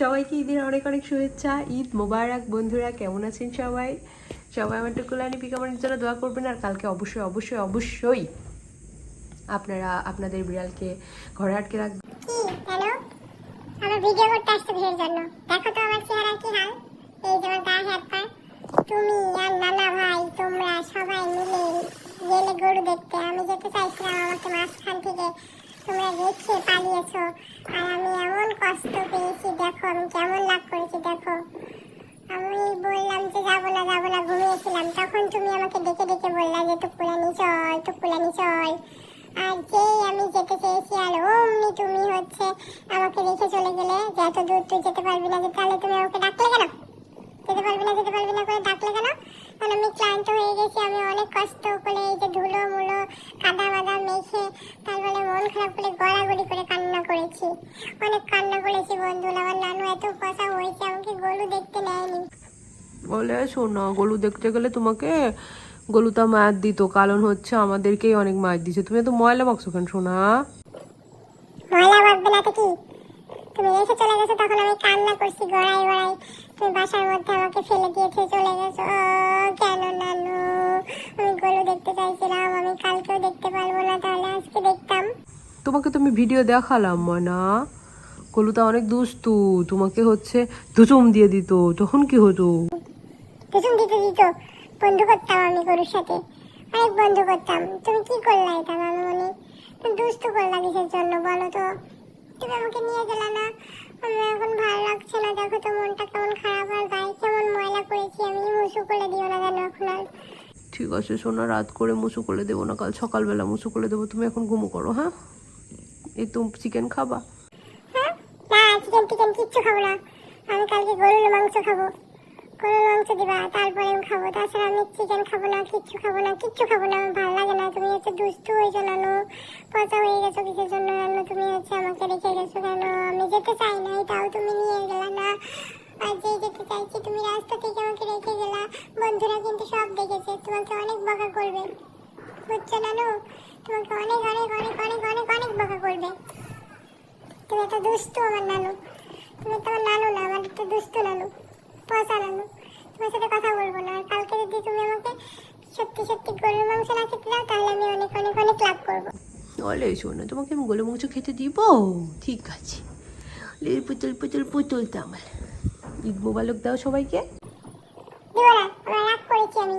সবাইকে ঈদের অনেক অনেক শুভেচ্ছা। ঈদ মোবারক, বন্ধুরা, কেমন আছেন সবাই? সবাই আমার টুকুলানি পিকামানির জন্য দোয়া করবেন আর কালকে অবশ্যই অবশ্যই অবশ্যই আপনারা, আপনাদের বিড়ালকে ঘরে আটকে রাখবেন। তুমি আমি যেতে চাইছিলাম আমাকে মাঝখান থেকে তোমরা রেখে পালিয়েছো। আর আমি এমন কষ্ট পেয়েছি, দেখো আমি কেমন লাভ করেছি, দেখো। আমি বললাম যে যাব না যাব না, ঘুমিয়েছিলাম। তখন তুমি আমাকে ডেকে ডেকে বললা যে টুকুলানি চল টুকুলানি চল। আর যেই আমি যেতে চেয়েছি, আর অমনি তুমি হচ্ছে আমাকে রেখে চলে গেলে, যে এত দূর তুই যেতে পারবি না, যে তাহলে তুমি আমাকে ডাকলে কেন? যেতে পারবি না, যেতে পারবি না, করে ডাকলে কেন? কারণ আমি ক্লান্ত হয়ে গেছি, আমি অনেক কষ্ট করে এই যে ধুলো মুলো কাদা মাদা মেখে তারপরে মন খারাপ করে গড়াগড়ি করে কান্না করেছি অনেক কান্না করেছি বন্ধুরা আমার নানু এত কথা হয়েছে আমাকে গরু দেখতে নেয়নি। বলে শোনো গলু দেখতে গেলে তোমাকে গলুটা মায়ের দিত কারণ হচ্ছে আমাদেরকেই অনেক মায়ের দিছে তুমি তো ময়লা মাখছো কেন শোনা? ময়লা মাখবে না তো কি? তুমি এসে চলে গেছো তখন আমি কান্না করছি গড়াই গড়াই তুমি বাসার মধ্যে আমাকে ফেলে দিয়েছে চলে গেছো। কেন নানু? আমি গরু দেখতে চাইছিলাম আমি কালকেও দেখতে পারব না তাহলে আজকে দেখতাম। তোমাকে তুমি ভিডিও দেখালাম ময়না গলুটা অনেক দুস্তু তোমাকে হচ্ছে ধুচুম দিয়ে দিত। তখন কি হতো? কুসুম দিতে দিত। বন্ধু করতাম আমি গরুর সাথে। অনেক বন্ধু করতাম। তুমি কি করলা এটা মামনি? তুমি দুষ্টু করলা কিসের জন্য বলো তো? তুমি আমাকে নিয়ে গেলে না? আমার এখন ভালো লাগছে না। দেখো তো মনটা কেমন খারাপ আর গায়ে কেমন ময়লা করেছি আমি মুসু করে দিও না কেন এখন আর? ঠিক আছে সোনা রাত করে মুসু করে দেবো না। কাল সকালবেলা মুসু করে দেবো। তুমি এখন ঘুমো করো হ্যাঁ? এই তো চিকেন খাবা? হ্যাঁ? না চিকেন টিকেন কিচ্ছু খাব না। আমি কালকে গরুর মাংস খাব। গরুর মাংস দিবা, তারপরে আমি খাব। তাছাড়া আমি চিকেন খাব না, কিচ্ছু খাব না, কিচ্ছু খাব না, আমার ভালো লাগে না। তুমি হচ্ছে দুষ্টু হয়েছো নানু। পচা হয়ে গেছো কিসের জন্য নানু? তুমি হচ্ছে আমাকে রেখে গেছো কেন? আমি যেতে চাই না তাও তুমি নিয়ে গেলা না। আর যে যেতে চাইছি, তুমি রাস্তা থেকে আমাকে রেখে গেলা। বন্ধুরা কিন্তু সব দেখেছে, তোমাকে অনেক বকা করবে। বুঝছ নানু? তোমাকে অনেক অনেক অনেক অনেক অনেক অনেক বকা করবে। তুমি একটা দুষ্টু আমার নানু। তুমি তো আমার নানু না আমার একটা দুষ্টু নানু পচা নানু। তোমার সাথে কথা বলব না। আর কালকে যদি তুমি আমাকে সত্যি সত্যি গরুর মাংস না খেতে দাও তাহলে আমি অনেক অনেক অনেক লাভ করব। বলে শোনা তোমাকে আমি গোলে মাংস খেতে দিব? ঠিক আছে। লে পুতুল পুতুল পুতুল তো আমার। ঈদ মোবালক দাও সবাইকে। দিব না রাগ করেছি আমি।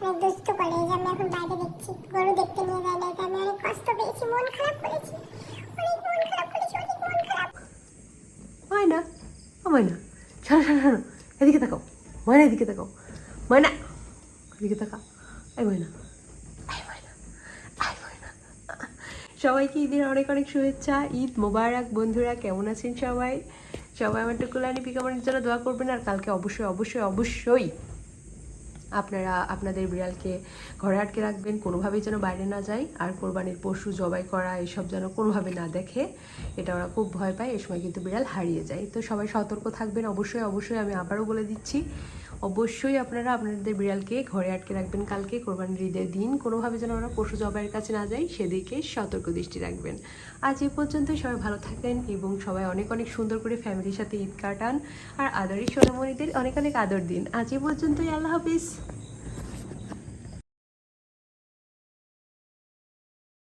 করে এই যে আমি এখন বাইরে দেখছি, গরু দেখতে নিয়ে না আমি অনেক কষ্ট পেয়েছি, মন খারাপ করেছি, অনেক মন খারাপ করেছি, অনেক মন খারাপ। ময়না, ও ময়না শোনো শোনো শোনো এদিকে তাকাও, ময়না, এদিকে তাকাও, ময়না, এদিকে তাকা এই ময়না এই ময়না এই ময়না। সবাইকে ঈদের অনেক অনেক শুভেচ্ছা, ঈদ মোবারক, বন্ধুরা, কেমন আছেন সবাই? সবাই আমার টুকুলানি পিকামানির জন্য দোয়া করবেন, আর কালকে অবশ্যই অবশ্যই অবশ্যই আপনারা আপনাদের বিড়ালকে ঘরে আটকে রাখবেন, কোনোভাবেই যেন বাইরে না যায়। আর কোরবানির পশু জবাই করা, এসব যেন কোনোভাবে না দেখে, এটা ওরা খুব ভয় পায়। এ সময় কিন্তু বিড়াল হারিয়ে যায়। তো সবাই সতর্ক থাকবেন। অবশ্যই অবশ্যই আমি আবারও বলে দিচ্ছি অবশ্যই আপনারা আপনাদের বিড়ালকে ঘরে আটকে রাখবেন। কালকে কোরবানির ঈদের দিন। কোনোভাবে যেন ওরা পশু জবাইয়ের কাছে না যায় সেদিকে সতর্ক দৃষ্টি রাখবেন। আজ এ পর্যন্ত সবাই ভালো থাকেন এবং সবাই অনেক অনেক সুন্দর করে ফ্যামিলির সাথে ঈদ কাটান। আর আদারি সোনামণিদের অনেক অনেক আদর দিন। আজ এ পর্যন্তই। আল্লাহ হাফিজ।